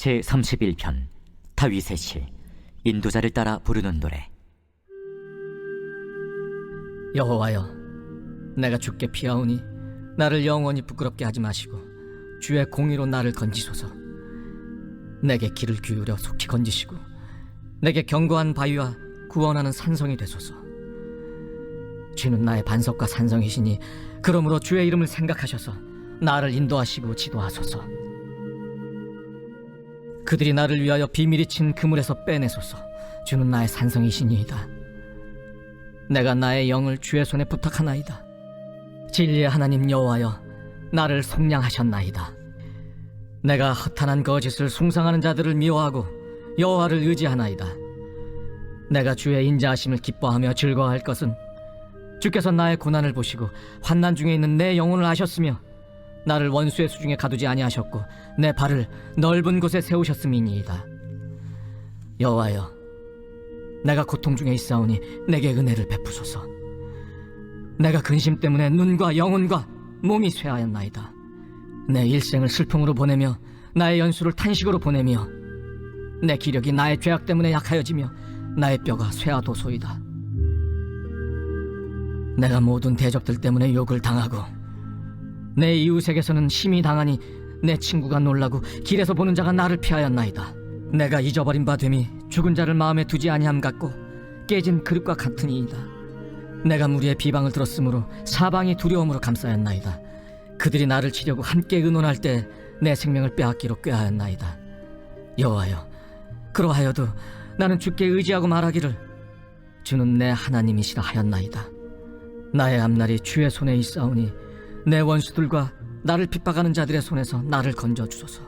제 31편 다윗의 시 인도자를 따라 부르는 노래. 여호와여 내가 주께 피하오니 나를 영원히 부끄럽게 하지 마시고 주의 공의로 나를 건지소서. 내게 길을 기울여 속히 건지시고 내게 견고한 바위와 구원하는 산성이 되소서. 주는 나의 반석과 산성이시니 그러므로 주의 이름을 생각하셔서 나를 인도하시고 지도하소서 그들이 나를 위하여 비밀이 친 그물에서 빼내소서 주는 나의 산성이시니이다 내가 나의 영을 주의 손에 부탁하나이다. 진리의 하나님 여호와여, 나를 속량하셨나이다. 내가 허탄한 거짓을 숭상하는 자들을 미워하고 여호와를 의지하나이다. 내가 주의 인자하심을 기뻐하며 즐거워할 것은 주께서 나의 고난을 보시고 환난 중에 있는 내 영혼을 아셨으며 나를 원수의 수중에 가두지 아니하셨고 내 발을 넓은 곳에 세우셨음이니이다. 여호와여, 내가 고통 중에 있사오니 내게 은혜를 베푸소서. 내가 근심 때문에 눈과 영혼과 몸이 쇠하였나이다. 내 일생을 슬픔으로 보내며 나의 연수를 탄식으로 보내며 내 기력이 나의 죄악 때문에 약하여지며 나의 뼈가 쇠하도소이다. 내가 모든 대적들 때문에 욕을 당하고 내 이웃에게서는 심히 당하니 내 친구가 놀라고 길에서 보는 자가 나를 피하였나이다. 내가 잊어버린 바 됨이 죽은 자를 마음에 두지 아니함 같고 깨진 그릇과 같으니이다. 내가 무리의 비방을 들었으므로 사방이 두려움으로 감싸였나이다. 그들이 나를 치려고 함께 의논할 때 내 생명을 빼앗기로 꾀하였나이다. 여호와여, 그러하여도 나는 주께 의지하고 말하기를 주는 내 하나님이시라 하였나이다. 나의 앞날이 주의 손에 있사오니 내 원수들과 나를 핍박하는 자들의 손에서 나를 건져 주소서.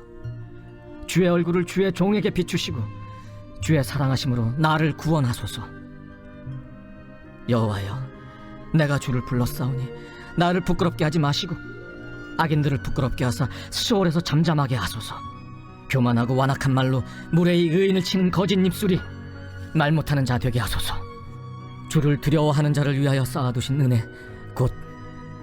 주의 얼굴을 주의 종에게 비추시고 주의 사랑하심으로 나를 구원하소서. 여호와여, 내가 주를 불렀사오니 나를 부끄럽게 하지 마시고 악인들을 부끄럽게 하사 수월에서 잠잠하게 하소서. 교만하고 완악한 말로 무례히 의인을 치는 거짓 입술이 말 못하는 자 되게 하소서. 주를 두려워하는 자를 위하여 쌓아두신 은혜,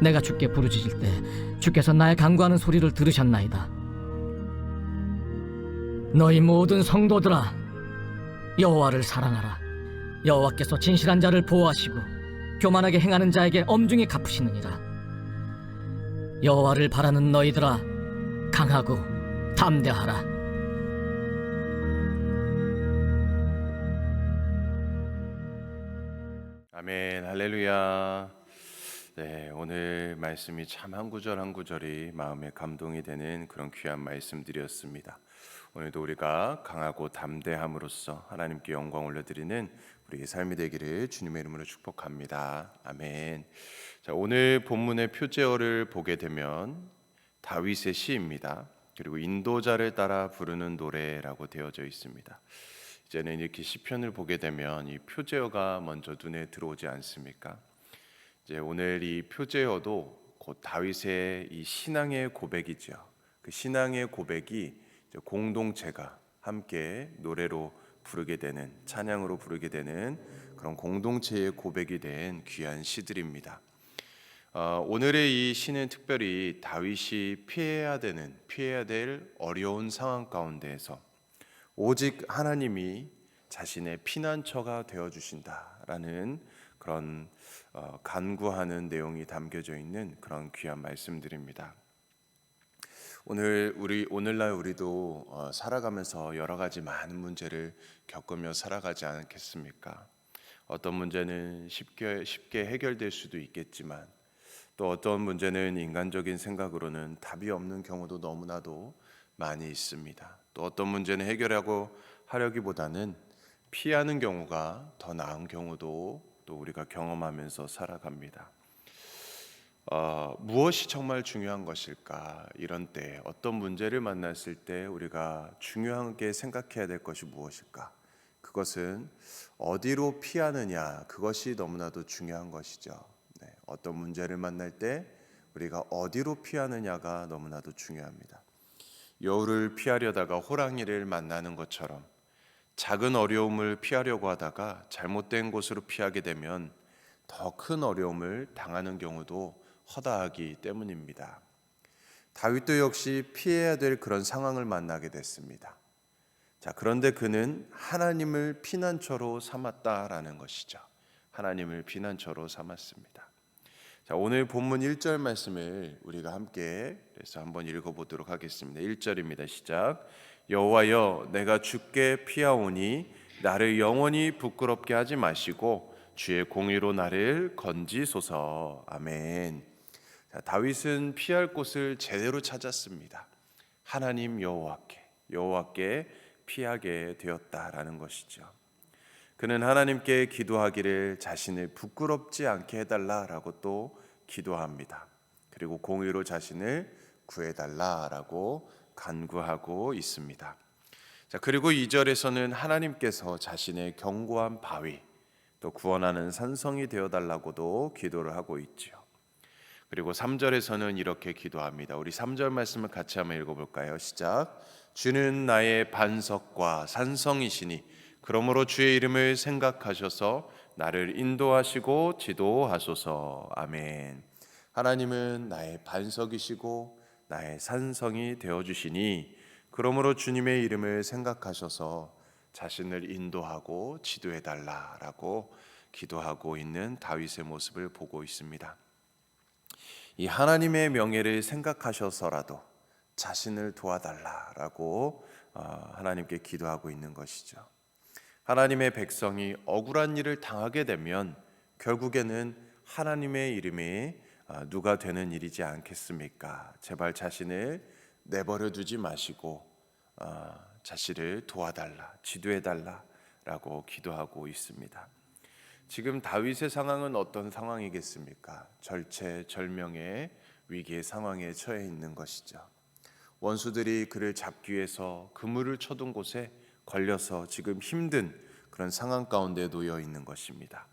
내가 주께 부르짖을 때 주께서 나의 간구하는 소리를 들으셨나이다. 너희 모든 성도들아 여호와를 사랑하라 여호와께서 진실한 자를 보호하시고 교만하게 행하는 자에게 엄중히 갚으시느니라 여호와를 바라는 너희들아 강하고 담대하라 아멘, 할렐루야. 네, 오늘 말씀이 참 한 구절 한 구절이 마음에 감동이 되는 그런 귀한 말씀들이었습니다. 오늘도 우리가 강하고 담대함으로써 하나님께 영광 올려드리는 우리의 삶이 되기를 주님의 이름으로 축복합니다. 아멘. 자, 오늘 본문의 표제어를 보게 되면 다윗의 시입니다. 그리고 인도자를 따라 부르는 노래라고 되어져 있습니다. 이제는 이렇게 시편을 보게 되면 이 표제어가 먼저 눈에 들어오지 않습니까? 이제 오늘 이 표제어도 곧 다윗의 이 신앙의 고백이죠. 그 신앙의 고백이 공동체가 함께 노래로 부르게 되는 찬양으로 부르게 되는 그런 공동체의 고백이 된 귀한 시들입니다. 어, 오늘의 이 시는 특별히 다윗이 피해야 되는 피해야 될 어려운 상황 가운데에서 오직 하나님이 자신의 피난처가 되어 주신다라는 그런 어, 간구하는 내용이 담겨져 있는 그런 귀한 말씀들입니다. 오늘 우리 오늘날 우리도 어, 살아가면서 여러 가지 많은 문제를 겪으며 살아가지 않겠습니까? 어떤 문제는 쉽게 쉽게 해결될 수도 있겠지만 또 어떤 문제는 인간적인 생각으로는 답이 없는 경우도 너무나도 많이 있습니다. 또 어떤 문제는 해결하고 하려기보다는 피하는 경우가 더 나은 경우도 또 우리가 경험하면서 살아갑니다. 어, 무엇이 정말 중요한 것일까? 이런 때 어떤 문제를 만났을 때 우리가 중요하게 생각해야 될 것이 무엇일까? 그것은 어디로 피하느냐 그것이 너무나도 중요한 것이죠. 네, 어떤 문제를 만날 때 우리가 어디로 피하느냐가 너무나도 중요합니다. 여우를 피하려다가 호랑이를 만나는 것처럼 작은 어려움을 피하려고 하다가 잘못된 곳으로 피하게 되면 더 큰 어려움을 당하는 경우도 허다하기 때문입니다. 다윗도 역시 피해야 될 그런 상황을 만나게 됐습니다. 자, 그런데 그는 하나님을 피난처로 삼았다라는 것이죠. 하나님을 피난처로 삼았습니다. 자, 오늘 본문 1절 말씀을 우리가 함께 그래서 한번 읽어 보도록 하겠습니다. 1절입니다. 시작. 여호와여 내가 주께 피하오니 나를 영원히 부끄럽게 하지 마시고 주의 공의로 나를 건지소서. 아멘. 자, 다윗은 피할 곳을 제대로 찾았습니다. 하나님 여호와께 여호와께 피하게 되었다라는 것이죠. 그는 하나님께 기도하기를 자신을 부끄럽지 않게 해달라라고 또 기도합니다. 그리고 공의로 자신을 구해달라라고 간구하고 있습니다. 자 그리고 2절에서는 하나님께서 자신의 견고한 바위 또 구원하는 산성이 되어 달라고도 기도를 하고 있지요. 그리고 3절에서는 이렇게 기도합니다. 우리 3절 말씀을 같이 한번 읽어 볼까요? 시작. 주는 나의 반석과 산성이시니 그러므로 주의 이름을 생각하셔서 나를 인도하시고 지도하소서. 아멘. 하나님은 나의 반석이시고 나의 산성이 되어 주시니 그러므로 주님의 이름을 생각하셔서 자신을 인도하고 지도해 달라라고 기도하고 있는 다윗의 모습을 보고 있습니다. 이 하나님의 명예를 생각하셔서라도 자신을 도와달라라고 어, 하나님께 기도하고 있는 것이죠. 하나님의 백성이 억울한 일을 당하게 되면 결국에는 하나님의 이름이 어, 누가 되는 일이지 않겠습니까? 제발 자신을 내버려 두지 마시고 어, 자신을 도와달라, 지도해 달라라고 기도하고 있습니다. 지금 다윗의 상황은 어떤 상황이겠습니까? 절체절명의 위기의 상황에 처해 있는 것이죠. 원수들이 그를 잡기 위해서 그물을 쳐둔 곳에 걸려서 지금 힘든 그런 상황 가운데 놓여 있는 것입니다.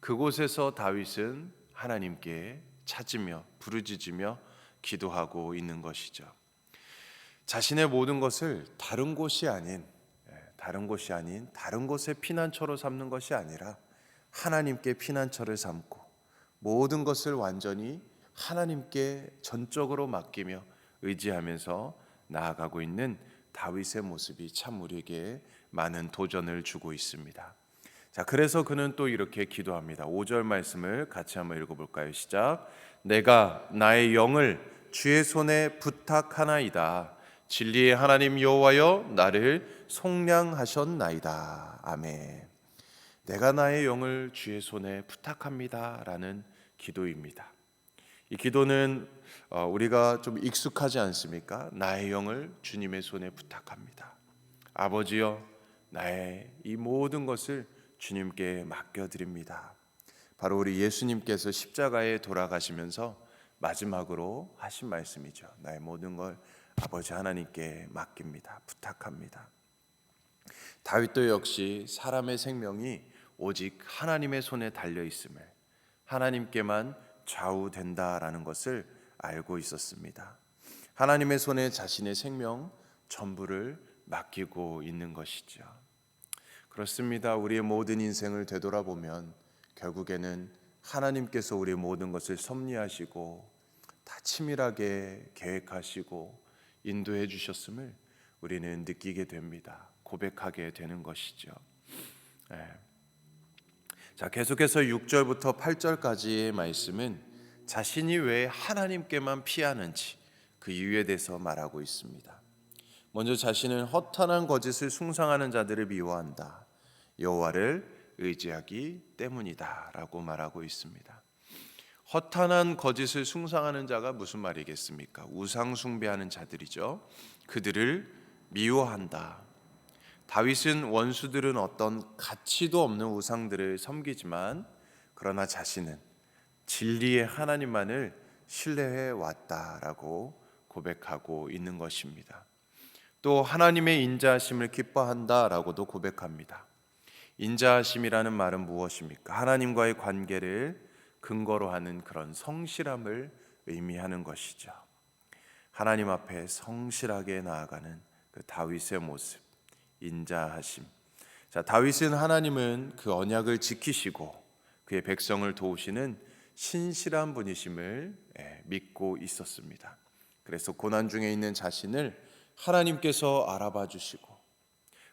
그곳에서 다윗은 하나님께 찾으며 부르짖으며 기도하고 있는 것이죠. 자신의 모든 것을 다른 곳이 아닌 예, 다른 곳이 아닌 다른 곳의 피난처로 삼는 것이 아니라 하나님께 피난처를 삼고 모든 것을 완전히 하나님께 전적으로 맡기며 의지하면서 나아가고 있는 다윗의 모습이 참 우리에게 많은 도전을 주고 있습니다. 자, 그래서 그는 또 이렇게 기도합니다. 5절 말씀을 같이 한번 읽어 볼까요? 시작. 내가 나의 영을 주의 손에 부탁하나이다. 진리의 하나님 여호와여 나를 속량하셨나이다. 아멘. 내가 나의 영을 주의 손에 부탁합니다라는 기도입니다. 이 기도는 어, 우리가 좀 익숙하지 않습니까? 나의 영을 주님의 손에 부탁합니다. 아버지여, 나의 이 모든 것을 주님께 맡겨드립니다. 바로 우리 예수님께서 십자가에 돌아가시면서 마지막으로 하신 말씀이죠. 나의 모든 걸 아버지 하나님께 맡깁니다. 부탁합니다. 다윗도 역시 사람의 생명이 오직 하나님의 손에 달려 있음을 하나님께만 좌우된다라는 것을 알고 있었습니다. 하나님의 손에 자신의 생명 전부를 맡기고 있는 것이죠. 그렇습니다. 우리의 모든 인생을 되돌아보면 결국에는 하나님께서 우리의 모든 것을 섭리하시고 다 치밀하게 계획하시고 인도해 주셨음을 우리는 느끼게 됩니다. 고백하게 되는 것이죠. 네. 자, 계속해서 6절부터 8절까지의 말씀은 자신이 왜 하나님께만 피하는지 그 이유에 대해서 말하고 있습니다. 먼저 자신은 허탄한 거짓을 숭상하는 자들을 미워한다. 여호와를 의지하기 때문이다라고 말하고 있습니다. 허탄한 거짓을 숭상하는 자가 무슨 말이겠습니까? 우상 숭배하는 자들이죠. 그들을 미워한다. 다윗은 원수들은 어떤 가치도 없는 우상들을 섬기지만 그러나 자신은 진리의 하나님만을 신뢰해 왔다라고 고백하고 있는 것입니다. 또 하나님의 인자하심을 기뻐한다라고도 고백합니다. 인자하심이라는 말은 무엇입니까? 하나님과의 관계를 근거로 하는 그런 성실함을 의미하는 것이죠. 하나님 앞에 성실하게 나아가는 그 다윗의 모습, 인자하심. 자, 다윗은 하나님은 그 언약을 지키시고 그의 백성을 도우시는 신실한 분이심을 예, 믿고 있었습니다. 그래서 고난 중에 있는 자신을 하나님께서 알아봐 주시고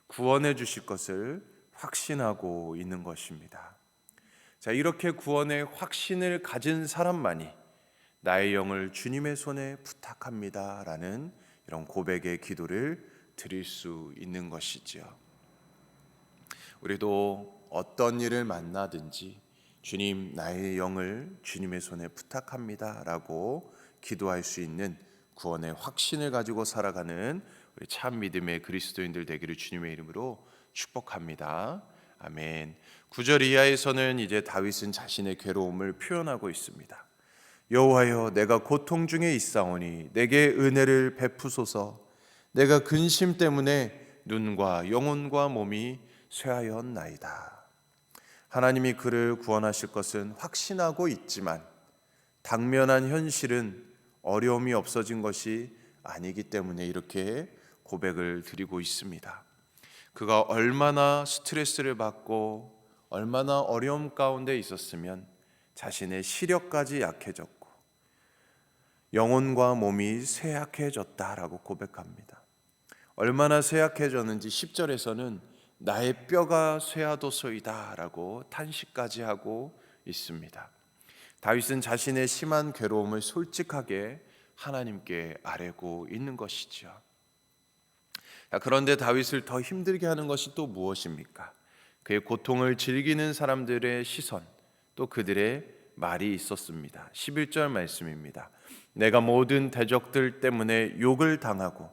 구원해 주실 것을 확신하고 있는 것입니다. 자, 이렇게 구원의 확신을 가진 사람만이 나의 영을 주님의 손에 부탁합니다 라는 이런 고백의 기도를 드릴 수 있는 것이지요. 우리도 어떤 일을 만나든지 주님 나의 영을 주님의 손에 부탁합니다 라고 기도할 수 있는 구원의 확신을 가지고 살아가는 우리 참 믿음의 그리스도인들 되기를 주님의 이름으로 축복합니다. 아멘. 9절 이하에서는 이제 다윗은 자신의 괴로움을 표현하고 있습니다. 여호와여 내가 고통 중에 있사오니 내게 은혜를 베푸소서 내가 근심 때문에 눈과 영혼과 몸이 쇠하였나이다. 하나님이 그를 구원하실 것은 확신하고 있지만 당면한 현실은 어려움이 없어진 것이 아니기 때문에 이렇게 고백을 드리고 있습니다. 그가 얼마나 스트레스를 받고 얼마나 어려움 가운데 있었으면 자신의 시력까지 약해졌고 영혼과 몸이 쇠약해졌다라고 고백합니다. 얼마나 쇠약해졌는지 10절에서는 나의 뼈가 쇠하도소이다라고 탄식까지 하고 있습니다. 다윗은 자신의 심한 괴로움을 솔직하게 하나님께 아뢰고 있는 것이죠. 그런데 다윗을 더 힘들게 하는 것이 또 무엇입니까? 그의 고통을 즐기는 사람들의 시선, 또 그들의 말이 있었습니다. 11절 말씀입니다. 내가 모든 대적들 때문에 욕을 당하고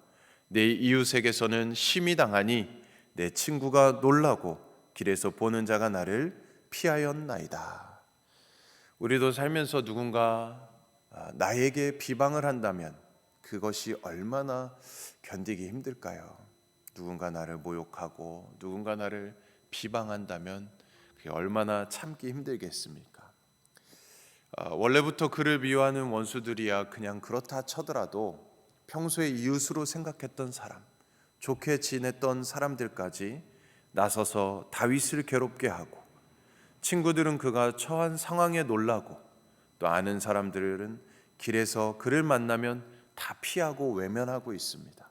내 이웃에게서는 심히 당하니 내 친구가 놀라고 길에서 보는 자가 나를 피하였나이다. 우리도 살면서 누군가 아, 나에게 비방을 한다면 그것이 얼마나 견디기 힘들까요? 누군가 나를 모욕하고 누군가 나를 비방한다면 그게 얼마나 참기 힘들겠습니까? 아, 원래부터 그를 미워하는 원수들이야 그냥 그렇다 쳐더라도 평소에 이웃으로 생각했던 사람, 좋게 지냈던 사람들까지 나서서 다윗을 괴롭게 하고 친구들은 그가 처한 상황에 놀라고 또 아는 사람들은 길에서 그를 만나면 다 피하고 외면하고 있습니다.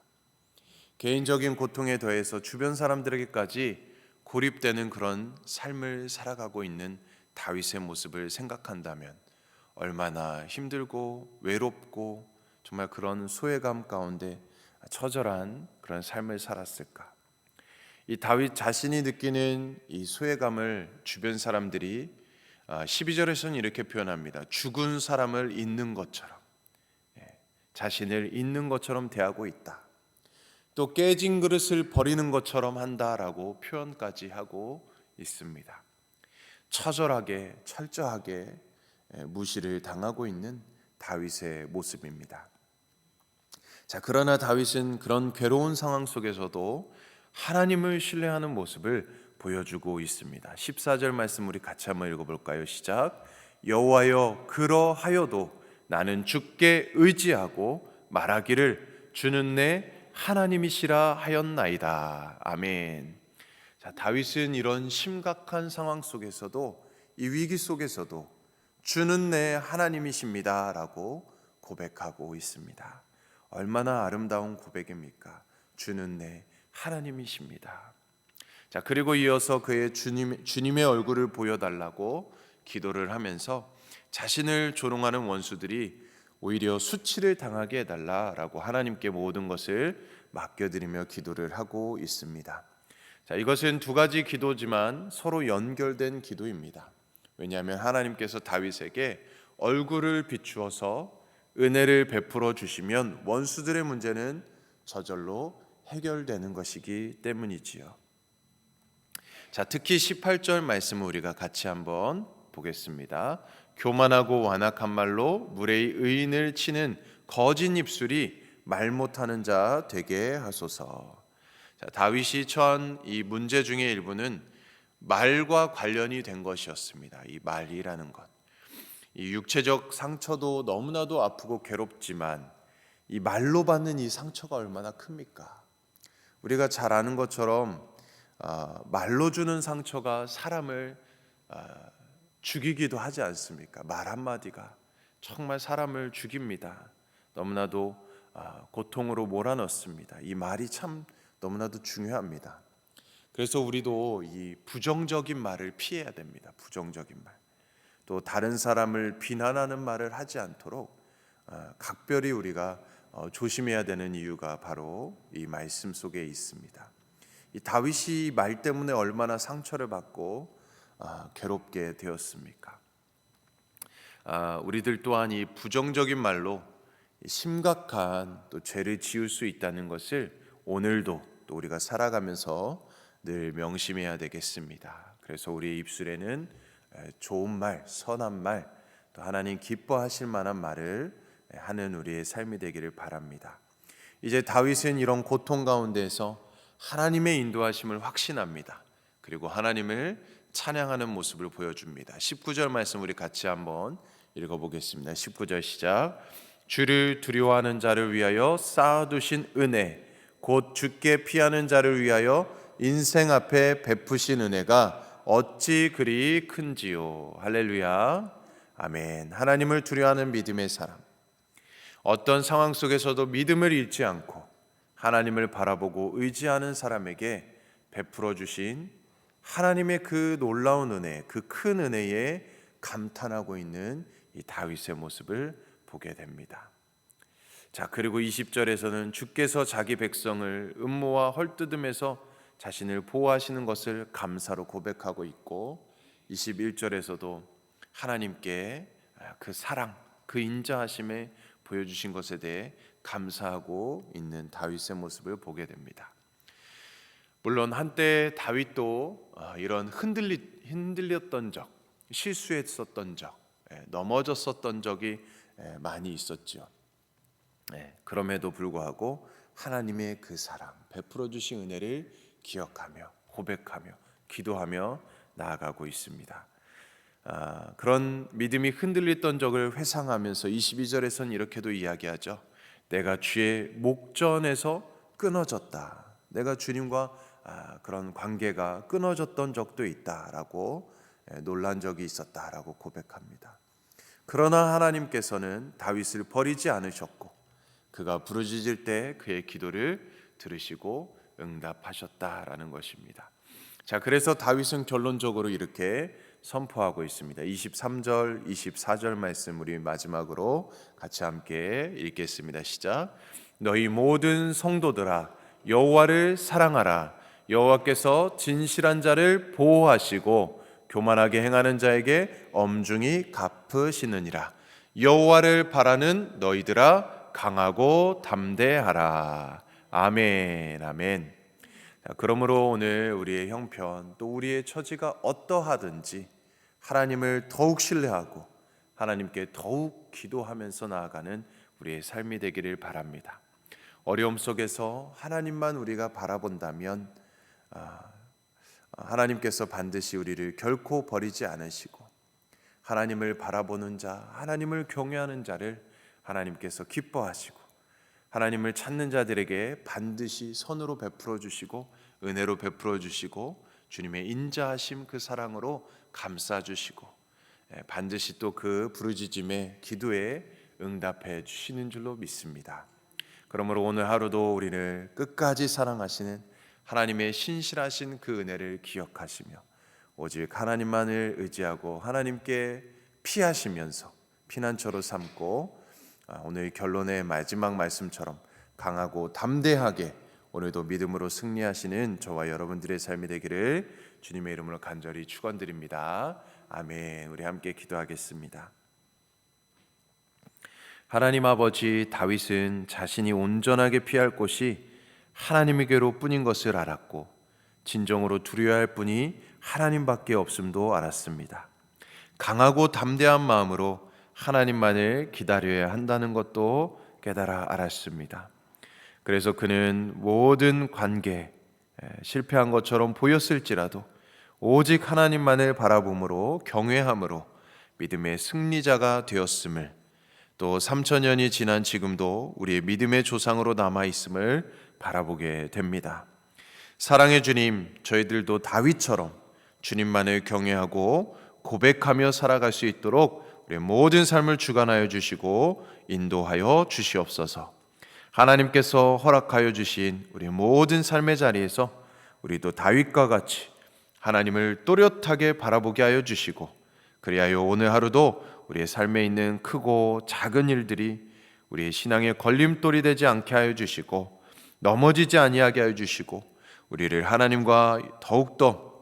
개인적인 고통에 더해서 주변 사람들에게까지 고립되는 그런 삶을 살아가고 있는 다윗의 모습을 생각한다면 얼마나 힘들고 외롭고 정말 그런 소외감 가운데 처절한 그런 삶을 살았을까? 이 다윗 자신이 느끼는 이 소외감을 주변 사람들이 12절에서는 이렇게 표현합니다. 죽은 사람을 잊는 것처럼 예, 자신을 잊는 것처럼 대하고 있다. 또 깨진 그릇을 버리는 것처럼 한다라고 표현까지 하고 있습니다. 처절하게 철저하게 예, 무시를 당하고 있는 다윗의 모습입니다. 자, 그러나 다윗은 그런 괴로운 상황 속에서도 하나님을 신뢰하는 모습을 보여주고 있습니다. 14절 말씀 우리 같이 한번 읽어 볼까요? 시작. 여호와여 그러하여도 나는 주께 의지하고 말하기를 주는 내 하나님이시라 하였나이다. 아멘. 자, 다윗은 이런 심각한 상황 속에서도 이 위기 속에서도 주는 내 하나님이십니다라고 고백하고 있습니다. 얼마나 아름다운 고백입니까? 주는 내 하나님이십니다. 자, 그리고 이어서 그의 주님, 주님의 얼굴을 보여달라고 기도를 하면서 자신을 조롱하는 원수들이 오히려 수치를 당하게 해달라라고 하나님께 모든 것을 맡겨드리며 기도를 하고 있습니다. 자, 이것은 두 가지 기도지만 서로 연결된 기도입니다. 왜냐하면 하나님께서 다윗에게 얼굴을 비추어서 은혜를 베풀어 주시면 원수들의 문제는 저절로 해결되는 것이기 때문이지요. 자, 특히 18절 말씀을 우리가 같이 한번 보겠습니다. 교만하고 완악한 말로 무례히 의인을 치는 거짓 입술이 말 못하는 자 되게 하소서. 자, 다윗이 처한 이 문제 중의 일부는 말과 관련이 된 것이었습니다. 이 말이라는 것. 이 육체적 상처도 너무나도 아프고 괴롭지만 이 말로 받는 이 상처가 얼마나 큽니까? 우리가 잘 아는 것처럼 아, 말로 주는 상처가 사람을 아, 죽이기도 하지 않습니까? 말 한마디가 정말 사람을 죽입니다. 너무나도 아, 고통으로 몰아넣습니다. 이 말이 참 너무나도 중요합니다. 그래서 우리도 이 부정적인 말을 피해야 됩니다. 부정적인 말. 또 다른 사람을 비난하는 말을 하지 않도록 아, 각별히 우리가 어, 조심해야 되는 이유가 바로 이 말씀 속에 있습니다. 이 다윗이 말 때문에 얼마나 상처를 받고 아, 괴롭게 되었습니까? 아, 우리들 또한 이 부정적인 말로 이 심각한 또 죄를 지을 수 있다는 것을 오늘도 또 우리가 살아가면서 늘 명심해야 되겠습니다. 그래서 우리의 입술에는 에, 좋은 말, 선한 말, 또 하나님 기뻐하실 만한 말을 에, 하는 우리의 삶이 되기를 바랍니다. 이제 다윗은 이런 고통 가운데에서 하나님의 인도하심을 확신합니다. 그리고 하나님을 찬양하는 모습을 보여줍니다. 19절 말씀 우리 같이 한번 읽어보겠습니다. 19절 시작. 주를 두려워하는 자를 위하여 쌓아두신 은혜, 곧 주께 피하는 자를 위하여 인생 앞에 베푸신 은혜가 어찌 그리 큰지요. 할렐루야. 아멘. 하나님을 두려워하는 믿음의 사람. 어떤 상황 속에서도 믿음을 잃지 않고 하나님을 바라보고 의지하는 사람에게 베풀어 주신 하나님의 그 놀라운 은혜, 그 큰 은혜에 감탄하고 있는 이 다윗의 모습을 보게 됩니다. 자, 그리고 20절에서는 주께서 자기 백성을 음모와 헐뜯음에서 자신을 보호하시는 것을 감사로 고백하고 있고 21절에서도 하나님께 그 사랑, 그 인자하심에 보여주신 것에 대해 감사하고 있는 다윗의 모습을 보게 됩니다. 물론 한때 다윗도 어, 이런 흔들리, 흔들렸던 적, 실수했었던 적, 예, 넘어졌었던 적이 예, 많이 있었죠. 예, 그럼에도 불구하고 하나님의 그 사랑, 베풀어 주신 은혜를 기억하며 고백하며 기도하며 나아가고 있습니다. 아, 그런 믿음이 흔들렸던 적을 회상하면서 22절에서는 이렇게도 이야기하죠. 내가 주의 목전에서 끊어졌다. 내가 주님과 아, 그런 관계가 끊어졌던 적도 있다라고 예, 놀란 적이 있었다라고 고백합니다. 그러나 하나님께서는 다윗을 버리지 않으셨고 그가 부르짖을 때 그의 기도를 들으시고 응답하셨다라는 것입니다. 자, 그래서 다윗은 결론적으로 이렇게 선포하고 있습니다. 23절, 24절 말씀 우리 마지막으로 같이 함께 읽겠습니다. 시작. 너희 모든 성도들아 여호와를 사랑하라. 여호와께서 진실한 자를 보호하시고 교만하게 행하는 자에게 엄중히 갚으시느니라. 여호와를 바라는 너희들아 강하고 담대하라. 아멘. 아멘. 자, 그러므로 오늘 우리의 형편 또 우리의 처지가 어떠하든지 하나님을 더욱 신뢰하고 하나님께 더욱 기도하면서 나아가는 우리의 삶이 되기를 바랍니다. 어려움 속에서 하나님만 우리가 바라본다면 아, 하나님께서 반드시 우리를 결코 버리지 않으시고 하나님을 바라보는 자, 하나님을 경외하는 자를 하나님께서 기뻐하시고 하나님을 찾는 자들에게 반드시 선으로 베풀어 주시고 은혜로 베풀어 주시고 주님의 인자하심 그 사랑으로 감싸 주시고 예, 반드시 또 그 부르짖음의 기도에 응답해 주시는 줄로 믿습니다. 그러므로 오늘 하루도 우리를 끝까지 사랑하시는 하나님의 신실하신 그 은혜를 기억하시며 오직 하나님만을 의지하고 하나님께 피하시면서 피난처로 삼고 아, 오늘 결론의 마지막 말씀처럼 강하고 담대하게 오늘도 믿음으로 승리하시는 저와 여러분들의 삶이 되기를 주님의 이름으로 간절히 축원드립니다. 아멘. 우리 함께 기도하겠습니다. 하나님 아버지 다윗은 자신이 온전하게 피할 곳이 하나님에게로 뿐인 것을 알았고 진정으로 두려워할 분이 하나님밖에 없음도 알았습니다. 강하고 담대한 마음으로 하나님만을 기다려야 한다는 것도 깨달아 알았습니다. 그래서 그는 모든 관계 에, 실패한 것처럼 보였을지라도 오직 하나님만을 바라봄으로 경외함으로 믿음의 승리자가 되었음을 또 3천 년이 지난 지금도 우리의 믿음의 조상으로 남아 있음을 바라보게 됩니다. 사랑의 주님, 저희들도 다윗처럼 주님만을 경외하고 고백하며 살아갈 수 있도록 우리의 모든 삶을 주관하여 주시고 인도하여 주시옵소서. 하나님께서 허락하여 주신 우리 모든 삶의 자리에서 우리도 다윗과 같이 하나님을 또렷하게 바라보게 하여 주시고 그리하여 오늘 하루도 우리의 삶에 있는 크고 작은 일들이 우리의 신앙의 걸림돌이 되지 않게 하여 주시고 넘어지지 아니하게 하여 주시고 우리를 하나님과 더욱더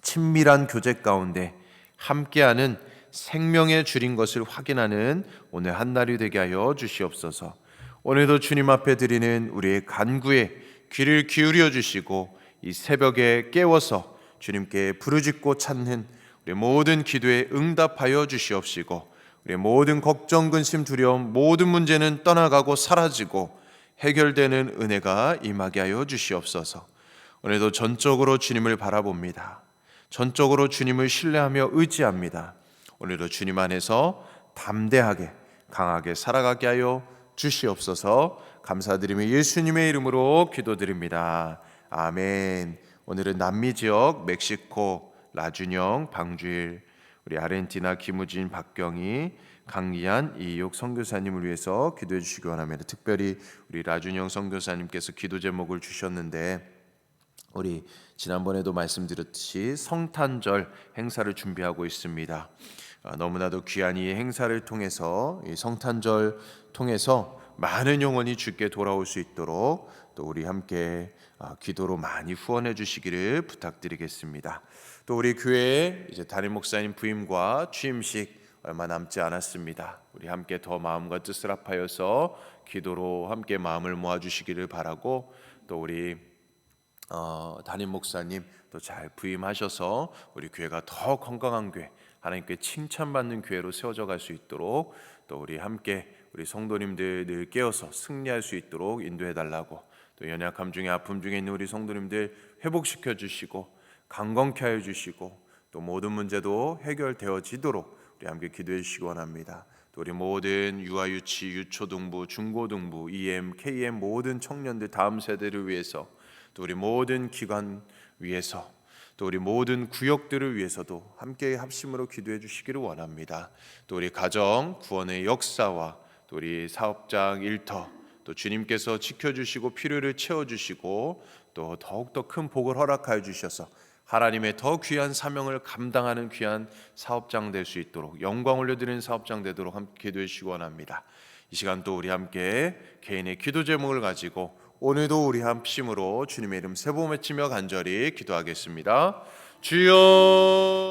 친밀한 교제 가운데 함께하는 생명의 줄인 것을 확인하는 오늘 한 날이 되게 하여 주시옵소서. 오늘도 주님 앞에 드리는 우리의 간구에 귀를 기울여 주시고 이 새벽에 깨워서 주님께 부르짖고 찾는 우리 모든 기도에 응답하여 주시옵시고 우리 모든 걱정 근심 두려움 모든 문제는 떠나가고 사라지고 해결되는 은혜가 임하게 하여 주시옵소서. 오늘도 전적으로 주님을 바라봅니다. 전적으로 주님을 신뢰하며 의지합니다. 오늘도 주님 안에서 담대하게 강하게 살아가게 하여 주시옵소서. 감사드리며 예수님의 이름으로 기도드립니다. 아멘. 오늘은 남미 지역 멕시코 라준영 방주일 우리 아르헨티나 김우진 박경희 강기한 이육 선교사님을 위해서 기도해 주시기 원합니다. 특별히 우리 라준영 선교사님께서 기도 제목을 주셨는데 우리 지난번에도 말씀드렸듯이 성탄절 행사를 준비하고 있습니다. 아, 너무나도 귀한 이 행사를 통해서 이 성탄절 통해서 많은 영혼이 주께 돌아올 수 있도록 또 우리 함께 아, 기도로 많이 후원해 주시기를 부탁드리겠습니다. 또 우리 교회에 이제 담임 목사님 부임과 취임식 얼마 남지 않았습니다. 우리 함께 더 마음과 뜻을 합하여서 기도로 함께 마음을 모아 주시기를 바라고 또 우리 어, 담임 목사님 또 잘 부임하셔서 우리 교회가 더 건강한 교회, 하나님께 칭찬받는 교회로 세워져 갈 수 있도록 또 우리 함께 우리 성도님들 늘 깨어서 승리할 수 있도록 인도해 달라고 또 연약함 중에 아픔 중에 있는 우리 성도님들 회복시켜 주시고 강건케 하여 주시고 또 모든 문제도 해결되어지도록 우리 함께 기도해 주시기 원합니다. 또 우리 모든 유아 유치 유초등부 중고등부 EM KM 모든 청년들 다음 세대를 위해서 또 우리 모든 기관 위해서 또 우리 모든 구역들을 위해서도 함께 합심으로 기도해 주시기를 원합니다. 또 우리 가정 구원의 역사와 또 우리 사업장 일터 또 주님께서 지켜주시고 필요를 채워주시고 또 더욱더 큰 복을 허락하여 주셔서 하나님의 더 귀한 사명을 감당하는 귀한 사업장 될 수 있도록 영광 올려드리는 사업장 되도록 함께 기도해 주시기 원합니다. 이 시간 또 우리 함께 개인의 기도 제목을 가지고 오늘도 우리 합심으로 주님의 이름 세보 외치며 간절히 기도하겠습니다. 주여